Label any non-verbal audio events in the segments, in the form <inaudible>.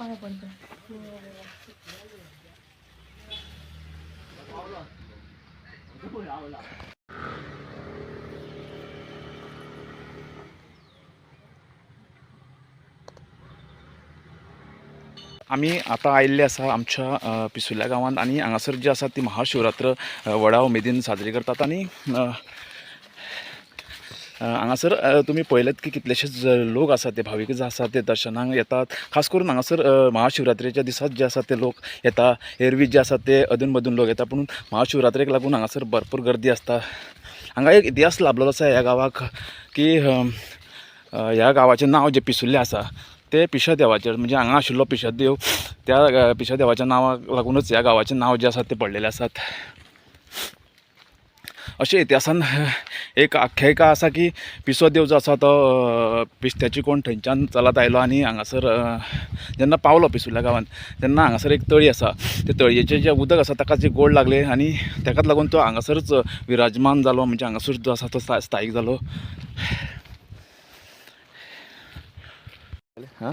पाया पडतो आमी आतां आयिल्ले आसा आमच्या पिसुल्या गांवांत आनी हांगासर जी आसा ती महाशिवरात्र व्हडा उमेदीन साजरी करतात आनी हांगासर तुमी पळयलेत की कितलेशेच लोक आसात ते भावीक जे आसात ते दर्शनाक येतात. खास करून हांगासर महाशिवरात्रेच्या दिसात जे आसात ते लोक येता एरवी जे आसात ते अदून मदून लोक येता पूण महाशिवरात्रेक लागून हांगासर भरपूर गर्दी आसता हांगा एक इतिहास लाभलेलो आसा ह्या गांवाक की ह्या गांवाचें नांव जें पिसुल्लें आसा तें पिशा देवाचेर म्हणजे हांगा आशिल्लो पिशा देव त्या पिशादेवाच्या पिशा देवाच्या नांवाक लागूनच ह्या गांवाचें नांव जें आसा तें पडलेलें आसात अशें इतिहासान <laughs> एक आख्यायिका आसा की पिसो देव जो आसा तो पिस्त्याची कोण थंयच्यान चलत आयलो आनी हांगासर जेन्ना पावलो पिसुल्या गांवांत तेन्ना हांगासर एक तळी आसा ते तळयेचें जें उदक आसा ताका जे गोड लागले आनी ताकाच लागून तो हांगासरच विराजमान जालो म्हणजे हांगासर जो आसा तो स्थायीक जालो हां?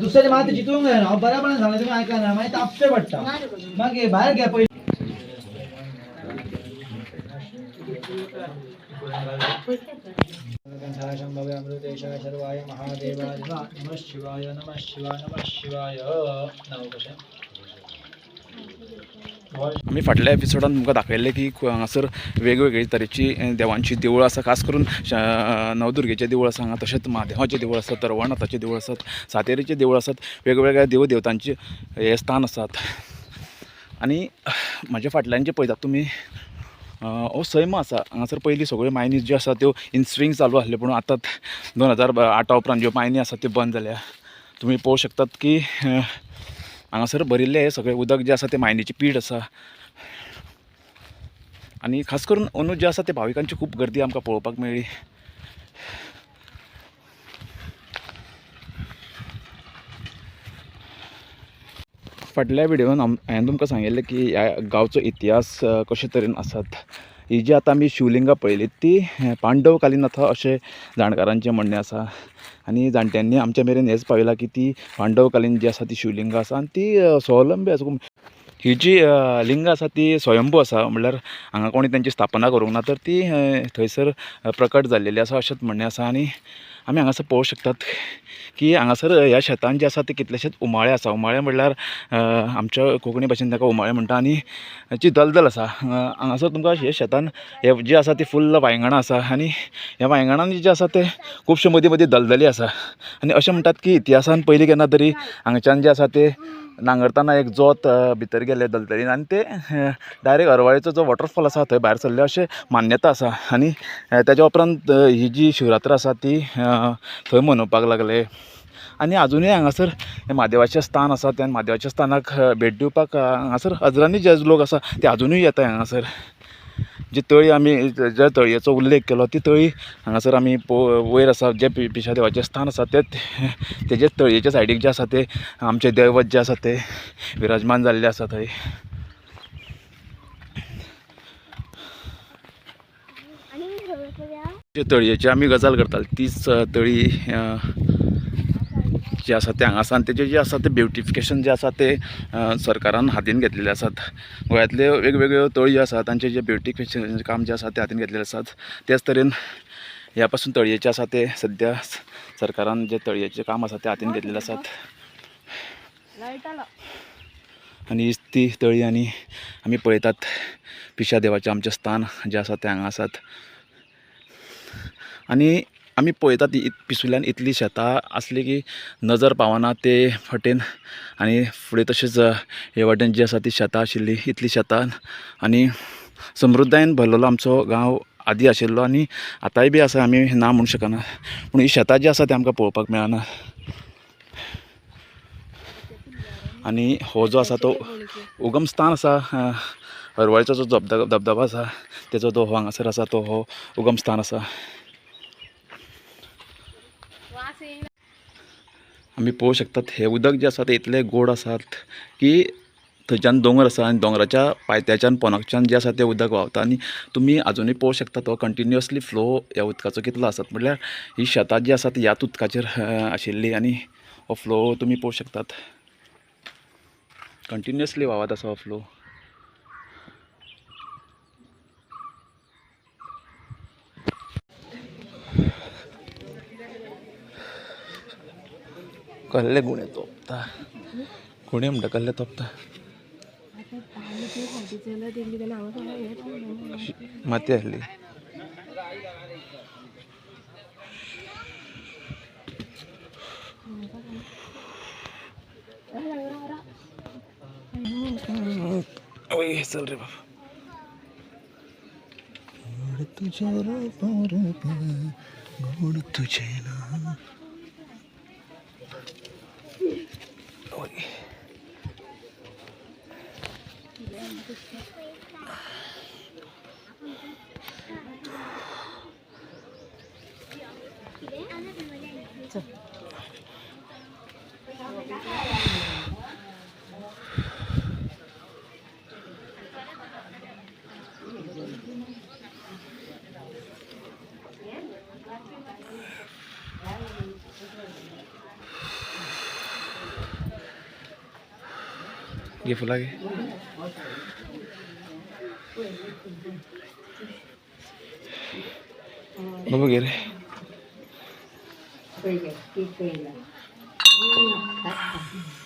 दुसऱ्याच्या मात जितूंक जायना हांव बऱ्यापणान सांगलें तुमी आयकना मागीर तापचें पडटा मागीर भायर घे पयलीं शंभवे अमृतेशाय सर्वाय महादेवाय नमः शिवाय नमः शिवाय. नमः शिवाय. नाव आमी फाटल्या एपिसोडान तुमकां दाखयल्लें की हांगासर वेगवेगळी तरेची देवांची देवळां आसा खास करून नवदुर्गेचें देवूळ आसा हांगा तशेंच महादेवाचें देवूळ आसा तरवळनाथाचें देवूळ आसात सातेरीचें देवूळ आसात वेगवेगळ्या देव देवतांचे हे स्थान आसात आनी म्हज्या फाटल्यान जे पळयतात तुमी हो सैम आसा हांगासर पयलीं सगळ्यो मायनी ज्यो आसा त्यो इन स्विंग चालू आसल्यो पूण आतां दोन हजार आठा उपरांत ज्यो मायनी आसात त्यो बंद जाल्या तुमी पळोवंक शकतात की हांगासर भरिल्ले सगळें उदक जें आसा तें मायनेची पीठ आसा आनी खास करून अंदू जे आसा ते भाविकांची खूब गर्दी आमकां पळोवपाक मेळ्ळी. फाटल्या विडियोन हांवें तुमकां सांगिल्लें की ह्या गांवचो इतिहास कशे तरेन आसात. ही जी आतां आमी शिवलिंगां पळयलीं ती अ, पांडव कालीन आसा अशें जाणकारांचें म्हणणें आसा आनी जाणट्यांनी आमच्या मेरेन हेंच पावयलां की ती पांडव कालीन जी आसा ती शिवलिंगां आसा आनी ती स्वावलंबी आसा ही जी अ, लिंगां आसा ती स्वयंभू आसा म्हणल्यार हांगा कोणी तांची स्थापना करूंक ना तर ती थंयसर प्रकट जाल्लेली आसा अशेंच म्हणणें आसा आनी आमी हांगासर पळोवंक शकतात की हांगासर ह्या शेतान जे आसा ते कितलेशेच उमाळे आसा उमाळे म्हणल्यार आमच्या कोंकणी भाशेन ताका उमाळे म्हणटा आनी जी दलदल आसा हांगासर तुमकां हे शेतान हे जे आसा ती फुल्ल वांयगणां आसा आनी ह्या वांयगणांनी जे आसा ते खुबशे मदीं मदीं दलदली आसा आनी अशें म्हणटात की इतिहासान पयलीं केन्ना तरी हांगच्यान जे आसा ते नांगरतना एक जोत भितर गेले दलदलीन आनी ते डायरेक्ट अरवाळेचो जो वॉटरफॉल आसा थंय भायर सरले अशें मान्यता आसा आनी अ, तेज्या उपरांत ही जी शिवरात्र आसा ती थंय मनोवपाक लागले. आनी आजुनूय हांगासर म्हादेवाचें स्थान आसा त्या म्हादेवाच्या स्थानाक भेट दिवपाक हांगासर हजरांनी जे लोक आसा ते आजुनूय येता हांगासर. जी तळी आमी ज्या तळयेचो उल्लेख केलो ती तळी हांगासर आमी पो वयर आसा जे पिशा देवाचें स्थान आसा तें तेजे तळयेच्या सायडीक जे आसा ते आमचे दैवत जे आसा ते विराजमान जाल्लें आसा थंय. जे तळयेची आमी गजाल करताली तीच तळी जे जी आसा ते हांगा आसा आनी तेजें जें आसा तें ब्युटिफिकेशन जें आसा तें सरकारान हातीन घेतलेले आसात गोंयांतल्यो वेगवेगळ्यो तळयो आसात तांचें जें ब्युटिफिकेशन काम जें आसा तें हातीन घेतलेले आसात तेच तरेन ह्या पासून तळयेचें आसा तें सद्या सरकारान जें तळयेचें काम आसा तें हातीन घेतलेले आसात लायट आनी ती तळी आनी आमी पळयतात. पिशा देवाचें आमचें स्थान जें आसा तें हांगा आसात आनी आमी पळयतात इत पिसुल्यान इतलीं शेतां आसलीं की नजर पावना ते फाटेन. आनी फुडें तशेंच हे वाटेन जी आसा ती शेतां आशिल्लीं इतलीं शेतां. आनी समृद्धायेन भरलेलो आमचो गांव आदीं आशिल्लो आनी आतांय बी आसा आमी ना म्हणूंक शकना. पूण ही शेतां जी आसा ती आमकां पळोवपाक मेळना. आनी हो जो आसा तो उगम स्थान आसा हरवळेचो जो धबधबा धबधबो आसा तेजो जो हांगासर आसा तो हो उगम स्थान आसा. आमी पळोवंक शकतात हे उदक जे आसा तें इतलें गोड आसात की थंयच्यान दोंगर आसा आनी दोंगराच्या पायथ्याच्यान पोनाकच्यान जे आसा ते उदक व्हांवता आनी तुमी आजुनूय पळोवंक शकता तो हो, कंटिन्युअसली फ्लो ह्या उदकाचो कितलो आसात म्हटल्यार ही शेतां जी आसात ह्याच उदकाचेर आशिल्ली आनी हो फ्लो तुमी पळोवंक शकतात. कंटिन्युअसली व्हांवत आसा हो फ्लो कहले गुणे तोपता गुणे म्हणटा कहले तोपता आता पाणी ते फाटी चलत दिल्ली जाल्यार हांव सांगलें हें सांगलें. माती आहली ओय चल रे बाबा. गोड तुझे गोड तुझे घे फुला घे बाबा रे pretty Pwede, pwede. Ano na?